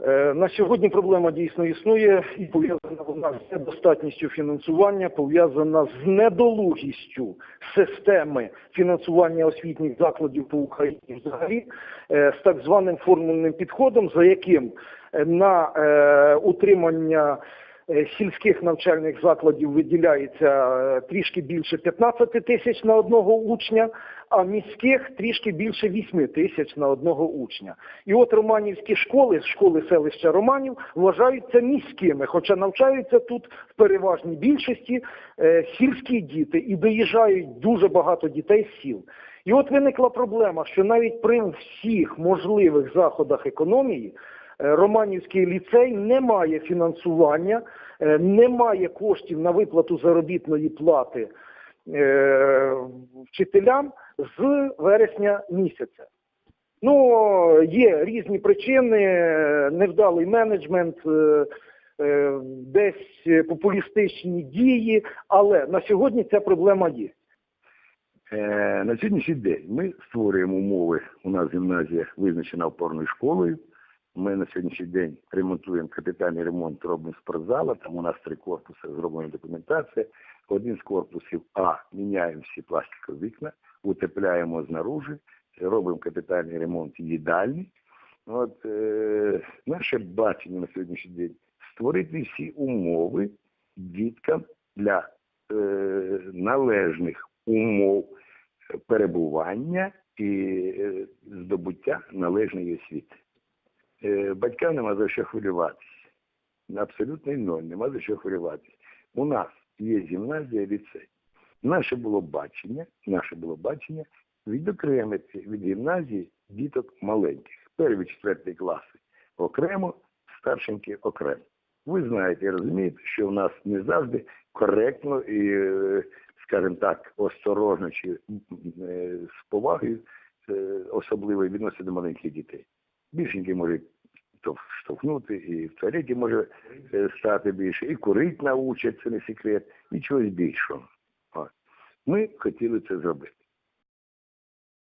Е, На сьогодні проблема дійсно існує і пов'язана вона з недостатністю фінансування, пов'язана з недолугістю системи фінансування освітніх закладів по Україні взагалі, е, з так званим формульним підходом, за яким е, на утримання сільських навчальних закладів виділяється е, трішки більше 15 тисяч на одного учня, а міських трішки більше 8 тисяч на одного учня. І от романівські школи, школи селища Романів, вважаються міськими, хоча навчаються тут в переважній більшості е, сільські діти і доїжджають дуже багато дітей з сіл. І от виникла проблема, що навіть при всіх можливих заходах економії е, Романівський ліцей не має фінансування, е, не має коштів на виплату заробітної плати е, вчителям з вересня місяця. Ну, є різні причини, е, невдалий менеджмент, е, е, десь популістичні дії, але на сьогодні ця проблема є. Е, На сьогоднішній день ми створюємо умови. У нас гімназія визначена опорною школою. Ми на сьогоднішній день ремонтуємо капітальний ремонт, робимо спортзала. Там у нас три корпуси, зроблена документація. Один з корпусів А міняємо всі пластикові вікна, утепляємо знаружи, робимо капітальний ремонт їдальні. От е, наше бачення на сьогоднішній день створити всі умови діткам для е, належних умов перебування і е, здобуття належної освіти. Е, Батькам нема за що хвилюватися. Абсолютно ноль, нема за що хвилюватися. У нас є гімназія, ліцей. Наше було бачення, наше було бачення відокремити від гімназії діток маленьких. Перші четвертий класи окремо, старшеньки окремо. Ви знаєте розумієте, що в нас не завжди коректно і, е, скажімо так, осторожно чи е, з повагою особливо відноситься до маленьких дітей. Більшенькі може штовхнути, і в туалеті може е, стати більше, і курить научать, це не секрет, і чогось більшого. Ми хотіли це зробити.